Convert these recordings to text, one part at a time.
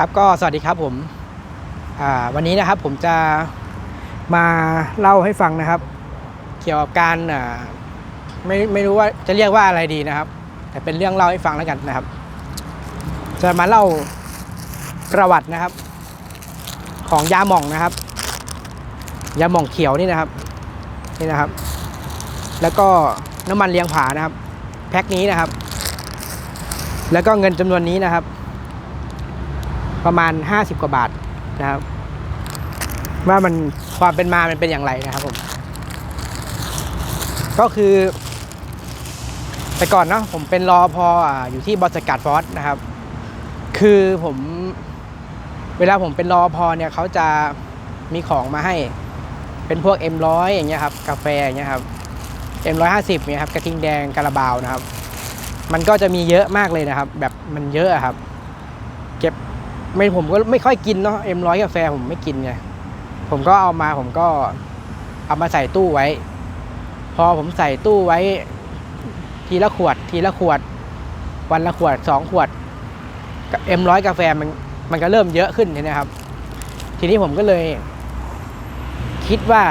ครับก็สวัสดีครับผมวันนี้นะครับผมจะมาเล่าให้ฟังนะครับ เกี่ยวกับการไม่ไม่รู้ว่าจะเรียกว่าอะไรดีนะครับ แต่เป็นเรื่องเล่าให้ฟังแล้วกันนะครับ จะมาเล่าประวัตินะครับ ของยาหม่องนะครับ ยาหม่องเขียวนี่นะครับนี่นะครับ แล้วก็น้ำมันเลี้ยงผานะครับ แพ็คนี้นะครับ แล้วก็เงินจำนวนนี้นะครับ ประมาณ 50 กว่าบาทนะครับ ว่ามันความเป็นมามันเป็นอย่างไรนะครับผม ก็คือ แต่ก่อนเนาะผมเป็นรอพออยู่ที่บริษัทการ์ดฟอสนะครับ คือผมเวลาผมเป็นรอพอเนี่ยเขาจะมีของมาให้ เป็นพวก M100 อย่างเงี้ยครับกาแฟอย่างเงี้ยครับ M150 เนี่ยครับกระทิงแดงกระบาวนะครับ มันก็จะมีเยอะมากเลยนะครับ แบบมันเยอะครับ เก็บ ไม่ผมก็ไม่ค่อยกินเนาะ M100 กาแฟผมไม่กินไงผมก็เอามาผมก็เอามาใส่ตู้ไว้ พอผมใส่ตู้ไว้ ทีละขวด ทีละขวด วันละขวดสองขวดเอ็มร้อยกาแฟมันมันก็เริ่มเยอะขึ้นใช่ไหมครับ ทีนี้ผมก็เลย คิดว่า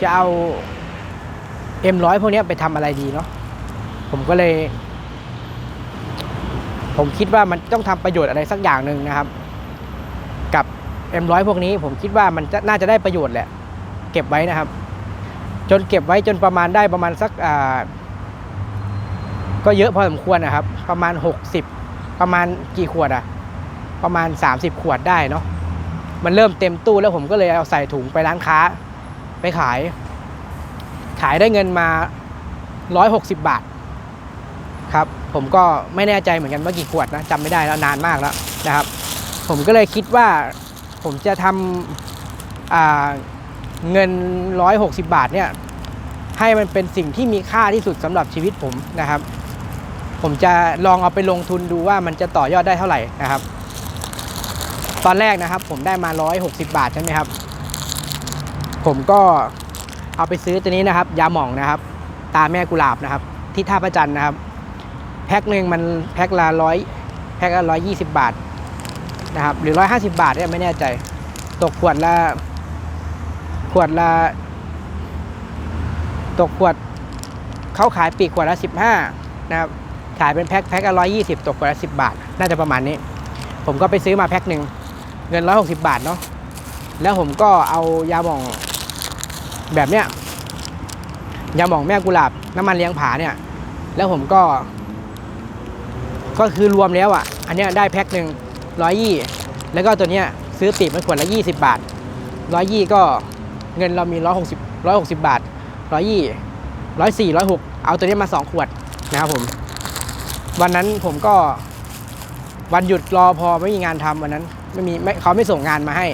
จะเอาเอ็มร้อยพวกนี้ไปทำอะไรดีเนาะผมก็เลย ผมคิดว่ามันต้องทำประโยชน์อะไรสักอย่างหนึ่งนะครับ กับเอ็มร้อยพวกนี้ผมคิดว่ามันจะน่าจะได้ประโยชน์แหละ เก็บไว้นะครับ จนเก็บไว้จนประมาณได้ประมาณสักก็เยอะพอสมควรนะครับ ประมาณ 60 ประมาณกี่ขวดอะประมาณ 30 ขวดได้เนาะมันเริ่มเต็มตู้แล้วผมก็เลยเอาใส่ถุงไปร้านค้า ไปขาย ขายได้เงินมา 160 บาท ครับ ผมก็ไม่แน่ใจเหมือนกันว่ากี่ขวดนะจำไม่ได้แล้วนานมากแล้วนะครับ ผมก็เลยคิดว่า ผมจะทำเงิน 160 บาทเนี่ยให้มันเป็นสิ่งที่มีค่าที่สุดสำหรับชีวิตผมนะครับ ผมจะลองเอาไปลงทุนดูว่ามันจะต่อยอดได้เท่าไหร่นะครับ ตอนแรกนะครับ ผมได้มา 160 บาทใช่ไหมครับ ผมก็เอาไปซื้อตัวนี้นะครับ ยาหม่องนะครับ ตาแม่กุหลาบนะครับ ที่ท่าพระจันทร์นะครับ แพ็คหนึ่งมันแพ็คละร้อยแพ็คละร้อยยี่สิบบาท นะครับหรือร้อยห้าสิบาทเนี่ยไม่แน่ใจ ตกขวดละขวดละตกขวดเขาขายปีกขวดละสิบห้านะครับขายเป็นแพ็คแพ็คละร้อยยี่สิบตกขวดละสิบบาท น่าจะประมาณนี้ ผมก็ไปซื้อมาแพ็คหนึ่งเงินร้อยหกสิบาทเนาะแล้วผมก็เอายาหม่องแบบเนี้ยยาหม่องแม่กุหลาบน้ำมันเลี้ยงผาเนี่ย แล้วผมก็ ก็คือรวมแล้วอะ อันเนี้ยได้แพ็คหนึ่ง ร้อยยี่แล้วก็ตัวเนี้ยซื้อปีกมันขวดละยี่สิบบาทร้อยยี่ก็เงินเรามีร้อยหกสิบร้อยหกสิบบาทร้อยยี่ร้อยสี่ร้อยหกเอาตัวนี้มาสองขวดนะครับผม วันนั้นผมก็วันหยุดรอพอไม่มีงานทำวันนั้นไม่มีไม่เขาไม่ส่งงานมาให้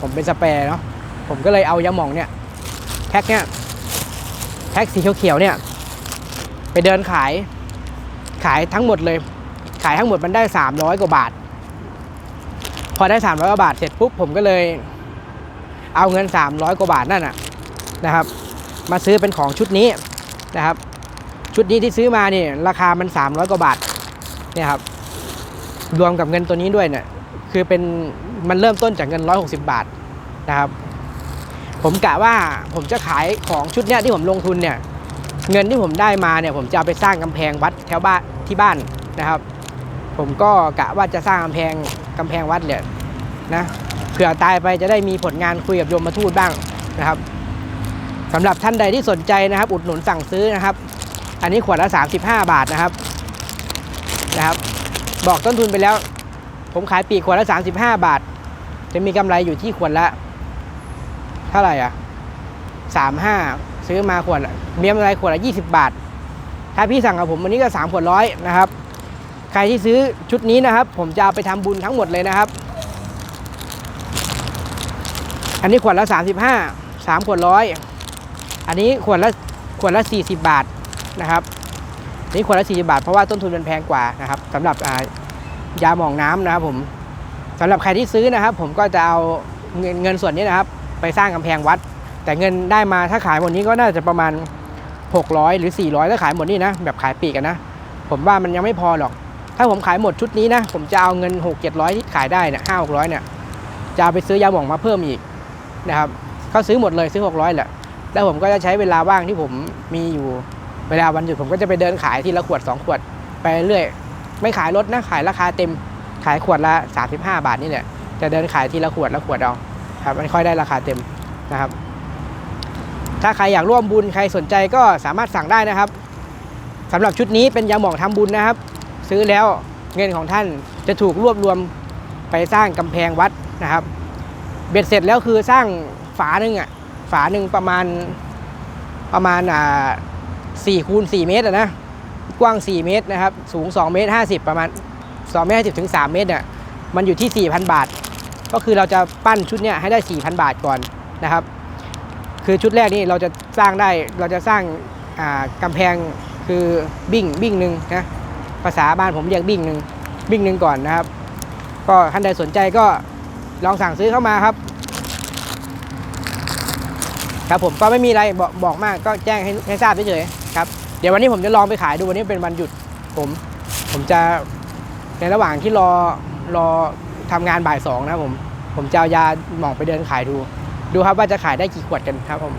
ผมเป็นสเปรย์เนาะผมก็เลยเอายาหม่องเนี่ยแพ็คเนี่ยแพ็คสีเขียวๆเนี่ย ไปเดินขายขายทั้งหมดเลย ขายทั้งหมดมันได้ 300 กว่าบาท พอได้ 300กว่าบาทเสร็จปุ๊บผมก็เลยเอาเงิน 300 กว่าบาทนั่นน่ะนะครับ มาซื้อเป็นของชุดนี้นะครับ ชุดนี้ที่ซื้อมาเนี่ยราคามัน 300 กว่าบาทเนี่ยครับรวมกับเงินตัวนี้ด้วยเนี่ยคือเป็นมันเริ่มต้นจากเงิน 160 บาทนะครับ ผมกะว่าผมจะขายของชุดเนี้ยที่ผมลงทุนเนี่ยเงินที่ผมได้มาเนี่ยผมจะเอาไปสร้างกำแพงวัดแถวบ้านที่บ้านนะครับ ผมก็กะว่าจะสร้างกำแพง กำแพงวัดเนี่ยนะเผื่อตายไปจะได้มีผลงานคุยกับโยมมาทูตบ้างนะครับสำหรับท่านใดที่สนใจนะครับ อุดหนุนสั่งซื้อนะครับ อันนี้ขวดละ 35 บาทนะครับนะครับ บอกต้นทุนไปแล้ว ผมขายปีกขวดละ 35 บาท จะมีกำไรอยู่ที่ขวดละ เท่าไหร่อะ35 ซื้อมาขวดมีกำไรขวดละ 20 บาท ถ้าพี่สั่งกับผมวันนี้ก็3ขวดร้อยนะครับ ใครที่ซื้อชุดนี้นะครับ ผมจะเอาไปทำบุญทั้งหมดเลยนะครับ อันนี้ขวดละ 35 3ขวดร้อยอันนี้ขวดละขวดละ 40 บาทนะครับนี่ขวดละ40บาท เพราะว่าต้นทุนมันแพงกว่านะครับสำหรับยาหมองน้ำนะครับผมสำหรับใครที่ซื้อนะครับ ผมก็จะเอาเงินเงินส่วนนี้นะครับ ไปสร้างกำแพงวัด แต่เงินได้มาถ้าขายหมดนี้ก็น่าจะประมาณ 600 หรือ 400 ถ้าขายหมดนี่นะ แบบขายปีกกันนะ ผมว่ามันยังไม่พอหรอก ถ้าผมขายหมดชุดนี้นะ ผมจะเอาเงิน 6 7 0 0 ที่ขายได้เนี่ยห้าหกร้อยเนี่ยจะไปซื้อยาหม่องมาเพิ่มอีกนะครับเขาซื้อหมดเลยซื้อ 600แหละแล้วผมก็จะใช้เวลาว่างที่ผมมีอยู่เวลาวันหยุดผมก็จะไปเดินขายที่ละขวด 2 ขวด ไปเรื่อยไม่ขายลดนะขายราคาเต็มขายขวดละ 35 บาทนี่แหละจะเดินขายทีละขวดละขวดเอาครับไม่ค่อยได้ราคาเต็มนะครับ ถ้าใครอยากร่วมบุญใครสนใจก็สามารถสั่งได้นะครับสำหรับชุดนี้เป็นยาหม่องทำบุญนะครับ ซื้อแล้วเงินของท่านจะถูกรวบรวมไปสร้างกำแพงวัดนะครับ เบ็ดเสร็จแล้วคือสร้างฝาหนึ่งอะฝาหนึ่งประมาณประมาณอ่าสี่คูณสี่เมตรอะนะกว้าง 4 เมตรนะครับ สูง 2 เมตร 50 ประมาณ 2 เมตร50ถึง 3 เมตรเนี่ยมันอยู่ที่ 4,000 บาท ก็คือเราจะปั้นชุดเนี้ยให้ได้ 4,000 บาทก่อนนะครับ คือชุดแรกนี่เราจะสร้างได้เราจะสร้างอ่ากำแพงคือบิ้งบิ้งหนึ่งนะ ภาษาบ้านผมเรียกบิ้งหนึ่งบิ้งหนึ่งก่อนนะครับ ก็ท่านใดสนใจก็ลองสั่งซื้อเข้ามาครับ ครับผมก็ไม่มีอะไรบอกบอกมากก็แจ้งให้ให้ทราบเฉยๆครับเดี๋ยววันนี้ผมจะลองไปขายดูวันนี้เป็นวันหยุดผมผมจะในระหว่างที่รอรอทำงานบ่ายสองนะผม ผมจะเอายาหมองไปเดินขายดู ดูครับว่าจะขายได้กี่ขวดกันครับผม